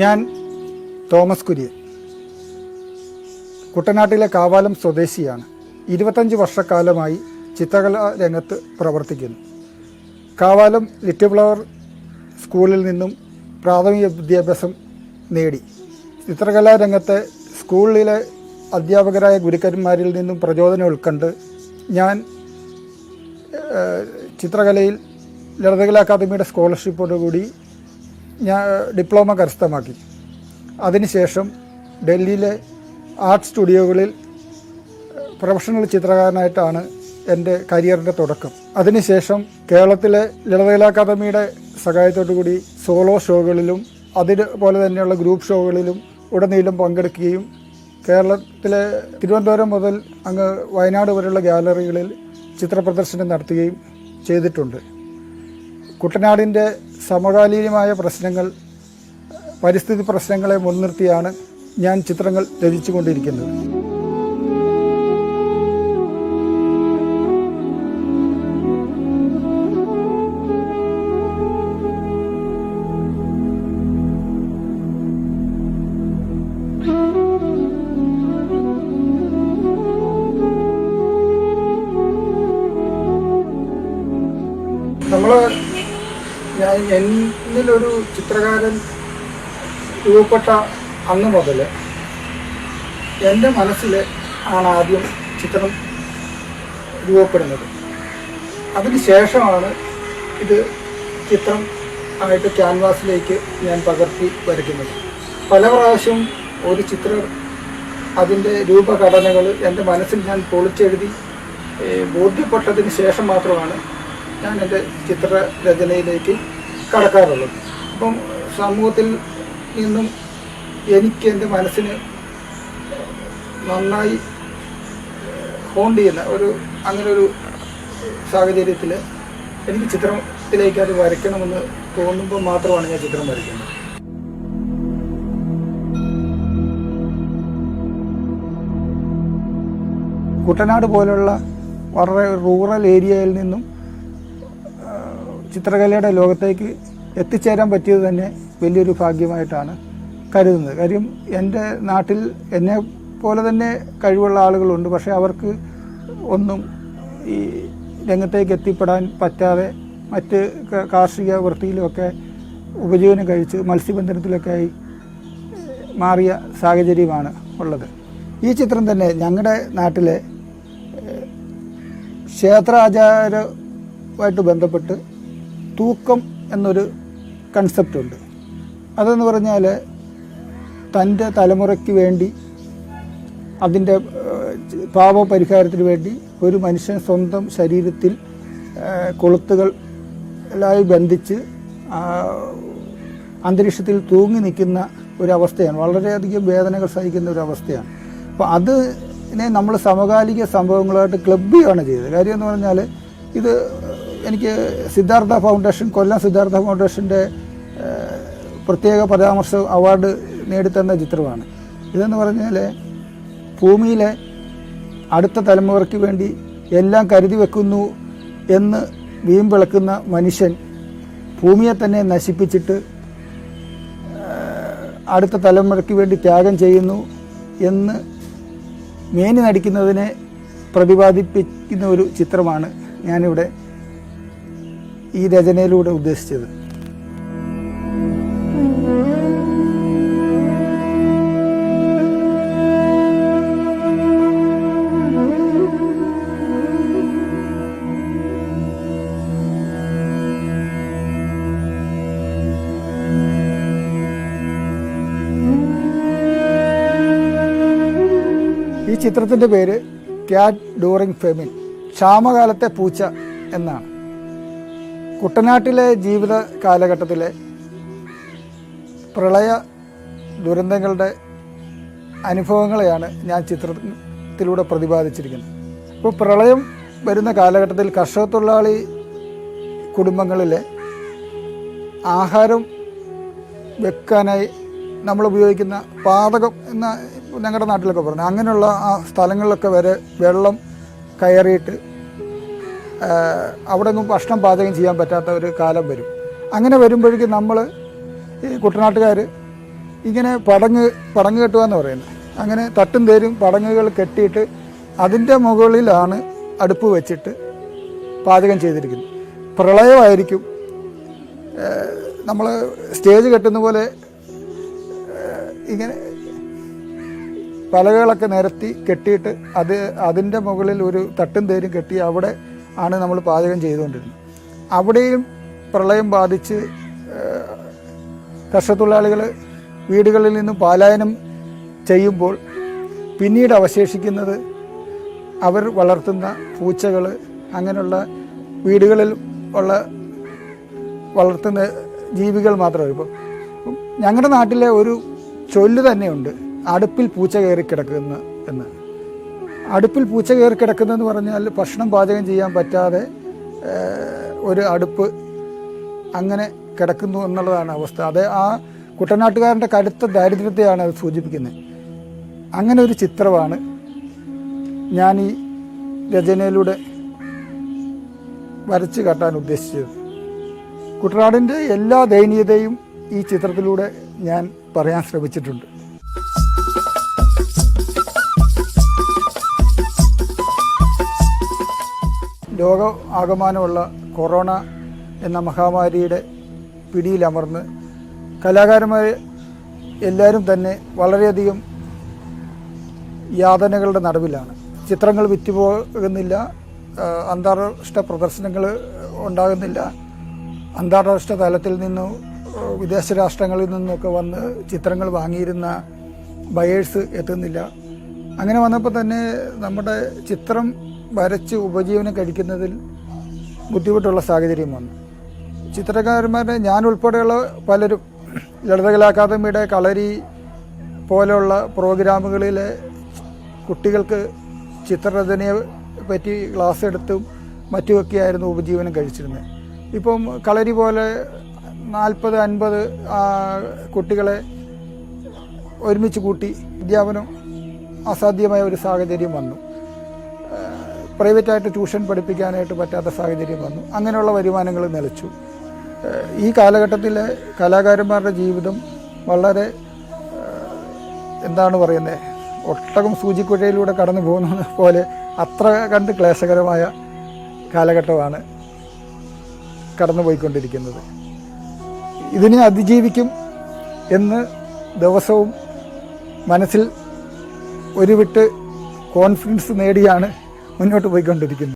ഞാൻ തോമസ് കുര്യൻ. കുട്ടനാട്ടിലെ കാവാലം സ്വദേശിയാണ്. ഇരുപത്തഞ്ച് വർഷക്കാലമായി ചിത്രകലാ രംഗത്ത് പ്രവർത്തിക്കുന്നു. കാവാലം ലിറ്റിൽ ഫ്ലവർ സ്കൂളിൽ നിന്നും പ്രാഥമിക വിദ്യാഭ്യാസം നേടി. ചിത്രകലാ രംഗത്തെ സ്കൂളിലെ അധ്യാപകരായ ഗുരുക്കന്മാരിൽ നിന്നും പ്രചോദനം ഉൾക്കൊണ്ട് ഞാൻ ചിത്രകലയിൽ ലളിതകലാ അക്കാദമിയുടെ സ്കോളർഷിപ്പോടുകൂടി ഞാൻ ഡിപ്ലോമ കരസ്ഥമാക്കി. അതിനുശേഷം ഡൽഹിയിലെ ആർട്ട് സ്റ്റുഡിയോകളിൽ പ്രൊഫഷണൽ ചിത്രകാരനായിട്ടാണ് എന്റെ കരിയറിന്റെ തുടക്കം. അതിനുശേഷം കേരളത്തിലെ ലളിതകലാ അക്കാദമിയുടെ സഹായത്തോടു കൂടി സോളോ ഷോകളിലും അതുപോലെ തന്നെയുള്ള ഗ്രൂപ്പ് ഷോകളിലും ഉടനീളം പങ്കെടുക്കുകയും കേരളത്തിലെ തിരുവനന്തപുരം മുതൽ അങ്ങ് വയനാട് വരെയുള്ള ഗ്യാലറികളിൽ ചിത്രപ്രദർശനം നടത്തുകയും ചെയ്തിട്ടുണ്ട്. കുട്ടനാടിന്റെ സമകാലീനമായ പ്രശ്നങ്ങൾ പരിസ്ഥിതി പ്രശ്നങ്ങളെ മുൻനിർത്തിയാണ് ഞാൻ ചിത്രങ്ങൾ രചിച്ചുകൊണ്ടിരിക്കുന്നത്. നമ്മൾ എന്നിലൊരു ചിത്രകാരൻ രൂപപ്പെട്ട അന്ന് മുതൽ എന്റെ മനസ്സിൽ ആണ് ആദ്യം ചിത്രം രൂപപ്പെടുന്നത്. അതിന് ശേഷമാണ് ഇത് ചിത്രം ആയിട്ട് ക്യാൻവാസിലേക്ക് ഞാൻ പകർത്തി വരയ്ക്കുന്നത്. പല പ്രാവശ്യം ഒരു ചിത്രം അതിന്റെ രൂപഘടനകൾ എന്റെ മനസ്സിൽ ഞാൻ പൊളിച്ചെഴുതി ബോധ്യപ്പെട്ടതിന് ശേഷം മാത്രമാണ് ഞാൻ എന്റെ ചിത്രരചനയിലേക്ക് കടക്കാറുള്ളത് അപ്പം സമൂഹത്തിൽ നിന്നും എനിക്ക് എന്റെ മനസ്സിന് നന്നായി ഹോണ്ട് ചെയ്യുന്ന ഒരു അങ്ങനെ ഒരു സാഹചര്യത്തിൽ എനിക്ക് ചിത്രത്തിലേക്ക് അത് വരയ്ക്കണമെന്ന് തോന്നുമ്പോൾ മാത്രമാണ് ഞാൻ ചിത്രം വരയ്ക്കുന്നത്. കുട്ടനാട് പോലുള്ള വളരെ റൂറൽ ഏരിയയിൽ നിന്നും ചിത്രകലയുടെ ലോകത്തേക്ക് എത്തിച്ചേരാൻ പറ്റിയത് തന്നെ വലിയൊരു ഭാഗ്യമായിട്ടാണ് കരുതുന്നത്. കാര്യം എന്റെ നാട്ടിൽ എന്നെ പോലെ തന്നെ കഴിവുള്ള ആളുകളുണ്ട്. പക്ഷേ അവർക്ക് ഒന്നും ഈ രംഗത്തേക്ക് എത്തിപ്പെടാൻ പറ്റാതെ മറ്റ് കാർഷിക വൃത്തിയിലുമൊക്കെ ഉപജീവനം കഴിച്ച് മത്സ്യബന്ധനത്തിലൊക്കെ ആയി മാറിയ സാഹചര്യമാണ് ഉള്ളത്. ഈ ചിത്രം തന്നെ ഞങ്ങളുടെ നാട്ടിലെ ക്ഷേത്രാചാരമായിട്ട് ബന്ധപ്പെട്ട് തൂക്കം എന്നൊരു കൺസെപ്റ്റ് ഉണ്ട്. അതെന്ന് പറഞ്ഞാൽ തന്റെ തലമുറയ്ക്ക് വേണ്ടി അതിന്റെ പാപപരിഹാരത്തിന് വേണ്ടി ഒരു മനുഷ്യൻ സ്വന്തം ശരീരത്തിൽ കൊളുത്തുകളായി ബന്ധിച്ച് അന്തരീക്ഷത്തിൽ തൂങ്ങി നിൽക്കുന്ന ഒരവസ്ഥയാണ്. വളരെയധികം വേദനകൾ സഹിക്കുന്ന ഒരു അവസ്ഥയാണ് അപ്പോൾ അതിനെ നമ്മൾ സമകാലിക സംഭവങ്ങളായിട്ട് ക്ലബ് ചെയ്യുകയാണ് ചെയ്തത്. കാര്യം എന്ന് പറഞ്ഞാൽ ഇത് എനിക്ക് സിദ്ധാർത്ഥ ഫൗണ്ടേഷൻ കൊല്ലം സിദ്ധാർത്ഥ ഫൗണ്ടേഷന്റെ പ്രത്യേക പരാമർശ അവാർഡ് നേടിത്തന്ന ചിത്രമാണ്. ഇതെന്ന് പറഞ്ഞാൽ ഭൂമിയിലെ അടുത്ത തലമുറയ്ക്ക് വേണ്ടി എല്ലാം കരുതി വെക്കുന്നു എന്ന് വീമ്പിളക്കുന്ന മനുഷ്യൻ ഭൂമിയെ തന്നെ നശിപ്പിച്ചിട്ട് അടുത്ത തലമുറയ്ക്ക് വേണ്ടി ത്യാഗം ചെയ്യുന്നു എന്ന് മേനി നടിക്കുന്നതിനെ പ്രതിപാദിപ്പിക്കുന്ന ഒരു ചിത്രമാണ് ഞാനിവിടെ ഈ രചനയിലൂടെ ഉദ്ദേശിച്ചത്? ഈ ചിത്രത്തിന്റെ പേര് ക്യാറ്റ് ഡൂറിങ് ഫെമിൻ ക്ഷാമകാലത്തെ പൂച്ച എന്നാണ്. കുട്ടനാട്ടിലെ ജീവിത കാലഘട്ടത്തിലെ പ്രളയ ദുരന്തങ്ങളുടെ അനുഭവങ്ങളെയാണ് ഞാൻ ചിത്രത്തിലൂടെ പ്രതിപാദിച്ചിരിക്കുന്നത്. ഇപ്പോൾ പ്രളയം വരുന്ന കാലഘട്ടത്തിൽ കർഷക തൊഴിലാളി കുടുംബങ്ങളിലെ ആഹാരം വെക്കാനായി നമ്മൾ ഉപയോഗിക്കുന്ന പാതകം എന്ന ഞങ്ങളുടെ നാട്ടിലൊക്കെ പറഞ്ഞു. അങ്ങനെയുള്ള ആ സ്ഥലങ്ങളിലൊക്കെ വരെ വെള്ളം കയറിയിട്ട് അവിടെ ഒന്നും ഭക്ഷണം പാചകം ചെയ്യാൻ പറ്റാത്ത ഒരു കാലം വരും. അങ്ങനെ വരുമ്പോഴേക്കും നമ്മൾ ഈ കുട്ടനാട്ടുകാർ ഇങ്ങനെ പടങ്ങ് പടങ്ങ് കെട്ടുക എന്ന് പറയുന്നത് അങ്ങനെ തട്ടും തേരും പടങ്ങുകൾ കെട്ടിയിട്ട് അതിന്റെ മുകളിലാണ് അടുപ്പ് വെച്ചിട്ട് പാചകം ചെയ്തിരിക്കുന്നത്. പ്രളയമായിരിക്കും. നമ്മൾ സ്റ്റേജ് കെട്ടുന്ന പോലെ ഇങ്ങനെ പലകളൊക്കെ നിരത്തി കെട്ടിയിട്ട് അത് അതിന്റെ മുകളിൽ ഒരു തട്ടും തേരും കെട്ടി അവിടെ ആണ് നമ്മൾ പാചകം ചെയ്തുകൊണ്ടിരുന്നത്. അവിടെയും പ്രളയം ബാധിച്ച് കർഷകത്തൊഴിലാളികൾ വീടുകളിൽ നിന്നും പാലായനം ചെയ്യുമ്പോൾ പിന്നീട് അവശേഷിക്കുന്നത് അവർ വളർത്തുന്ന പൂച്ചകൾ അങ്ങനെയുള്ള വീടുകളിൽ ഉള്ള വളർത്തുന്ന ജീവികൾ മാത്രമേ ഇപ്പം ഞങ്ങളുടെ നാട്ടിലെ ഒരു ചൊല്ല് തന്നെയുണ്ട് അടുപ്പിൽ പൂച്ച കയറി കിടക്കുന്ന എന്ന്. അടുപ്പിൽ പൂച്ച കയറി കിടക്കുന്നതെന്ന് പറഞ്ഞാൽ ഭക്ഷണം പാചകം ചെയ്യാൻ പറ്റാതെ ഒരു അടുപ്പ് അങ്ങനെ കിടക്കുന്നു എന്നുള്ളതാണ് അവസ്ഥ. അത് ആ കുട്ടനാട്ടുകാരന്റെ കടുത്ത ദാരിദ്ര്യത്തെയാണ് അത് സൂചിപ്പിക്കുന്നത്. അങ്ങനെ ഒരു ചിത്രമാണ് ഞാൻ ഈ രചനയിലൂടെ വരച്ച് കാട്ടാൻ ഉദ്ദേശിച്ചത്. കുട്ടനാടിന്റെ എല്ലാ ദയനീയതയും ഈ ചിത്രത്തിലൂടെ ഞാൻ പറയാൻ ശ്രമിച്ചിട്ടുണ്ട്. ലോക ആകമാനമുള്ള കൊറോണ എന്ന മഹാമാരിയുടെ പിടിയിലമർന്ന് കലാകാരന്മാർ എല്ലാവരും തന്നെ വളരെയധികം യാതനകളുടെ നടുവിലാണ്. ചിത്രങ്ങൾ വിറ്റുപോകുന്നില്ല അന്താരാഷ്ട്ര പ്രദർശനങ്ങൾ ഉണ്ടാകുന്നില്ല. അന്താരാഷ്ട്ര തലത്തിൽ നിന്നും വിദേശ രാഷ്ട്രങ്ങളിൽ നിന്നൊക്കെ വന്ന് ചിത്രങ്ങൾ വാങ്ങിയിരുന്ന ബയേഴ്സ് എത്തുന്നില്ല. അങ്ങനെ വന്നപ്പോൾ തന്നെ നമ്മുടെ ചിത്രം വരച്ച് ഉപജീവനം കഴിക്കുന്നതിൽ ബുദ്ധിമുട്ടുള്ള സാഹചര്യം വന്നു. ചിത്രകാരന്മാരെ ഞാൻ ഉൾപ്പെടെയുള്ള പലരും ലളിതകലാ അക്കാദമിയുടെ കളരി പോലെയുള്ള പ്രോഗ്രാമുകളിലെ കുട്ടികൾക്ക് ചിത്രരചനയെ പറ്റി ക്ലാസ് എടുത്തും മറ്റുമൊക്കെയായിരുന്നു ഉപജീവനം കഴിച്ചിരുന്നത്. ഇപ്പം കളരി പോലെ നാൽപ്പത് അൻപത് കുട്ടികളെ ഒരുമിച്ച് കൂട്ടി അധ്യാപനം അസാധ്യമായ ഒരു സാഹചര്യം വന്നു. പ്രൈവറ്റായിട്ട് ട്യൂഷൻ പഠിപ്പിക്കാനായിട്ട് പറ്റാത്ത സാഹചര്യം വന്നു. അങ്ങനെയുള്ള വരുമാനങ്ങൾ നിലച്ചു. ഈ കാലഘട്ടത്തിലെ കലാകാരന്മാരുടെ ജീവിതം വളരെ എന്താണ് പറയുന്നത് ഒട്ടകം സൂചിക്കുഴയിലൂടെ കടന്നു പോകുന്നത് പോലെ അത്ര കണ്ട് ക്ലേശകരമായ കാലഘട്ടമാണ് കടന്നു പോയിക്കൊണ്ടിരിക്കുന്നത്. ഇതിനെ അതിജീവിക്കും എന്ന് ദിവസവും മനസ്സിൽ ഒരു വിട്ട് കോൺഫിഡൻസ് നേടിയാണ് മുന്നോട്ട് പോയിക്കൊണ്ടിരിക്കുന്നത്